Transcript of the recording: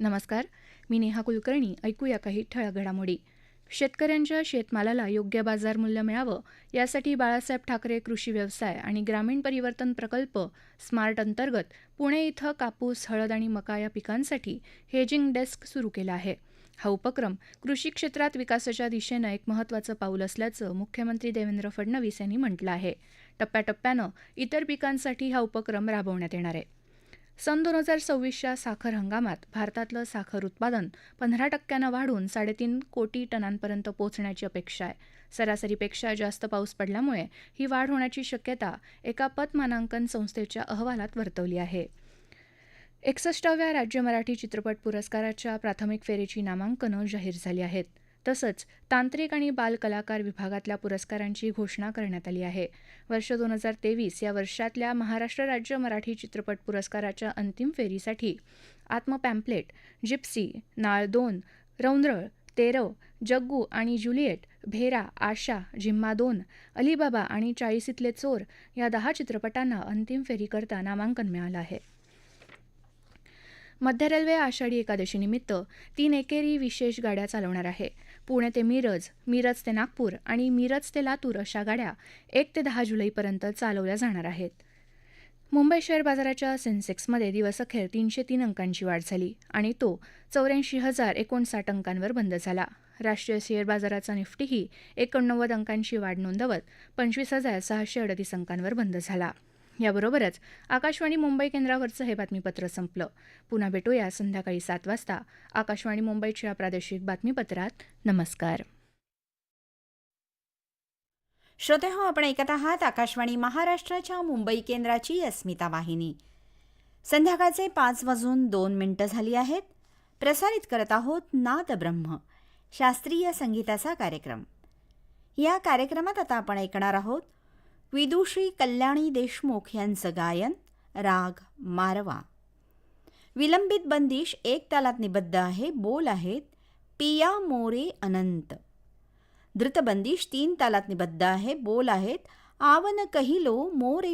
नमस्कार मी नेहा कुलकर्णी. ऐकूया काही ठळक घडामोडी. शेतकऱ्यांच्या शेतमालाला योग्य बाजारमूल्य मिळावं यासाठी बाळासाहेब ठाकरे कृषी व्यवसाय आणि ग्रामीण परिवर्तन प्रकल्प स्मार्ट अंतर्गत पुणे इथं कापूस हळद आणि मका या पिकांसाठी हेजिंग डेस्क सुरू केला आहे. हा उपक्रम कृषी क्षेत्रात विकासाच्या दिशेनं एक महत्त्वाचं पाऊल असल्याचं मुख्यमंत्री देवेंद्र फडणवीस यांनी म्हटलं आहे. टप्प्याटप्प्यानं इतर पिकांसाठी हा उपक्रम राबवण्यात येणार आहे. सन दोन हजार सव्वीसच्या साखर हंगामात भारतातलं साखर उत्पादन पंधरा टक्क्यानं वाढून साडेतीन कोटी टनांपर्यंत पोहोचण्याची अपेक्षा आहे. सरासरीपेक्षा जास्त पाऊस पडल्यामुळे ही वाढ होण्याची शक्यता एका पतमानांकन संस्थेच्या अहवालात वर्तवली आहे. एकसष्टाव्या राज्य मराठी चित्रपट पुरस्काराच्या प्राथमिक फेरीची नामांकनं जाहीर झाली आहेत. तसंच तांत्रिक आणि बाल कलाकार विभागातल्या पुरस्कारांची घोषणा करण्यात आली आहे. वर्ष दोन हजार तेवीस या वर्षातल्या महाराष्ट्र राज्य मराठी चित्रपट पुरस्काराच्या अंतिम फेरीसाठी आत्मपॅम्पलेट जिप्सी नाळ दोन रौंद्रळ तेरव जग्गू आणि जुलिएट भेरा आशा झिम्मा दोन अलीबाबा आणि चाळीसीतले चोर या दहा चित्रपटांना अंतिम फेरीकरता नामांकन मिळालं आहे. मध्य रेल्वे आषाढी एकादशीनिमित्त तीन एकेरी विशेष गाड्या चालवणार आहे. पुणे ते मिरज मिरज ते नागपूर आणि मिरज ते लातूर अशा गाड्या एक ते दहा जुलैपर्यंत चालवल्या जाणार आहेत. मुंबई शेअर बाजाराच्या सेन्सेक्समध्ये दिवसअखेर तीनशे तीन अंकांची वाढ झाली आणि तो चौऱ्याऐंशी हजार एकोणसाठ अंकांवर बंद झाला. राष्ट्रीय शेअर बाजाराचा निफ्टीही एकोणनव्वद अंकांची वाढ नोंदवत पंचवीस हजार सहाशे अडतीस अंकांवर बंद झाला. याबरोबरच आकाशवाणी मुंबई केंद्रावरचं हे बातमीपत्र संपलं. पुन्हा भेटूया संध्याकाळी सात वाजता. आकाशवाणी मुंबईच्या प्रादेशिक बातमीपत्रात. नमस्कार. श्रोते हो आपण ऐकत आहात आकाशवाणी महाराष्ट्राच्या मुंबई केंद्राची अस्मिता वाहिनी. संध्याकाळचे पाच वाजून दोन मिनिटं झाली आहेत. प्रसारित करत आहोत नाद ब्रह्म शास्त्रीय संगीताचा कार्यक्रम. या कार्यक्रमात आता आपण ऐकणार आहोत विदुषी कल्याणी देशमुख यांचं गायन राग मारवा. विलंबित बंदिश एक तालात निबद्ध आहे बोल आहेत पिया मोरे अनंत. धृतबंदिश तीन तालात निबद्ध आहे बोल आहेत आवन कहिलो मोरे